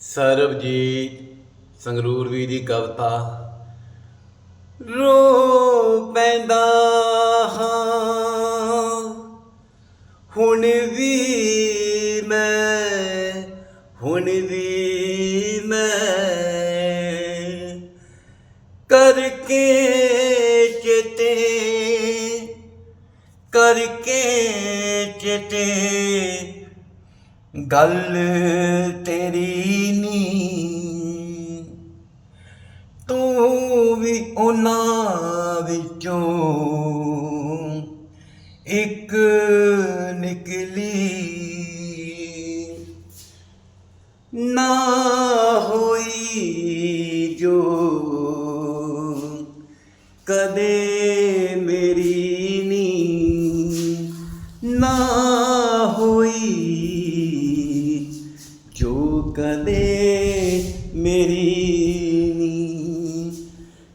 ਸਰਬਜੀਤ ਸੰਗਰੂਰ ਵੀ ਦੀ ਕਵਿਤਾ। ਰੋ ਪੈਂਦਾ ਹੁਣ ਵੀ ਮੈਂ, ਹੁਣ ਵੀ ਮੈਂ ਕਰਕੇ ਚੇਤੇ ਕਰਕੇ ਚੇਤੇ ਗੱਲ ਤੇਰੀ ਨੀ। ਤੂੰ ਵੀ ਉਹਨਾਂ ਵਿੱਚੋਂ ਇੱਕ ਨਿਕਲੀ। ਨਾ ਹੋਈ ਜੋ ਕਦੇ ਕਦੇ ਮੇਰੀ ਨੀ।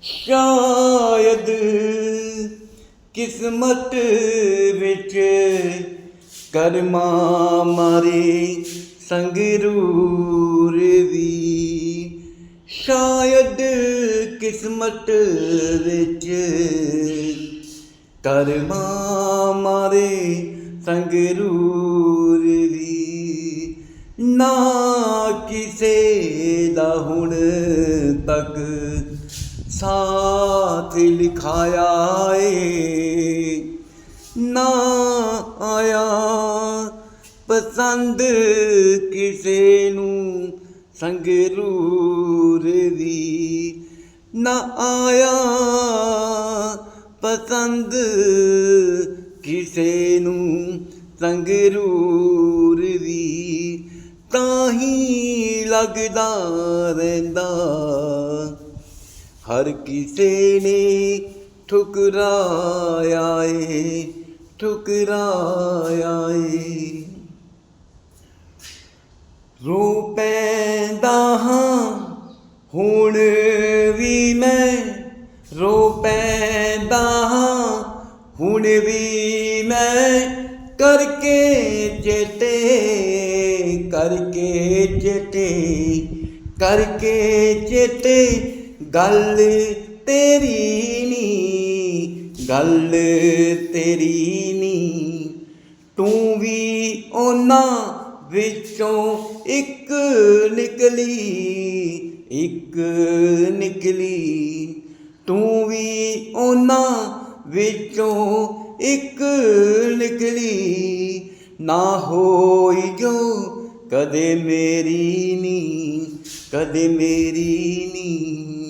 ਸ਼ਾਇਦ ਕਿਸਮਤ ਵਿੱਚ ਕਰਮਾ ਮਾਰੇ ਸੰਗਰੂਰ ਵੀ। ਸ਼ਾਇਦ ਕਿਸਮਤ ਵਿੱਚ ਕਰਮਾ ਮਾਰੇ ਸੰਗਰੂਰ ਵੀ ਤੱਕ ਸਾਥ ਲਿਖਾਇਆ ਏ। ਨਾ ਆਇਆ ਪਸੰਦ ਕਿਸੇ ਨੂੰ ਸੰਗਰੂਰ ਦੀ। ਨਾ ਆਇਆ ਪਸੰਦ ਕਿਸੇ ਨੂੰ ਸੰਗਰੂਰ ਵੀ ਤਾਂ ਹੀ ਲੱਗਦਾ ਰਹਿੰਦਾ। ਹਰ ਕਿਸੇ ਨੇ ਠੁਕਰਾਇਆ ਏ ਠੁਕਰਾਇਆ ਏ। ਰੋ ਪੈਂਦਾ ਹਾਂ, ਹੁਣ ਵੀ ਮੈਂ ਰੋ ਪੈਂਦਾ ਹਾਂ, ਹੁਣ ਵੀ ਕਰਕੇ ਚੇਤੇ ਕਰਕੇ ਚੇਤੇ ਕਰਕੇ ਚੇਤੇ ਗੱਲ ਤੇਰੀ ਨੀ, ਗੱਲ ਤੇਰੀ ਨੀ। ਤੂੰ ਵੀ ਉਹਨਾਂ ਵਿੱਚੋਂ ਇੱਕ ਨਿਕਲੀ ਇੱਕ ਨਿਕਲੀ। ਤੂੰ ਵੀ ਉਹਨਾਂ ਵਿੱਚੋਂ ਇੱਕ ਨਿਕਲੀ ਨਾ ਹੋਈ ਕਦੇ ਮੇਰੀ ਨੀ ਕਦੇ ਮੇਰੀ ਨੀ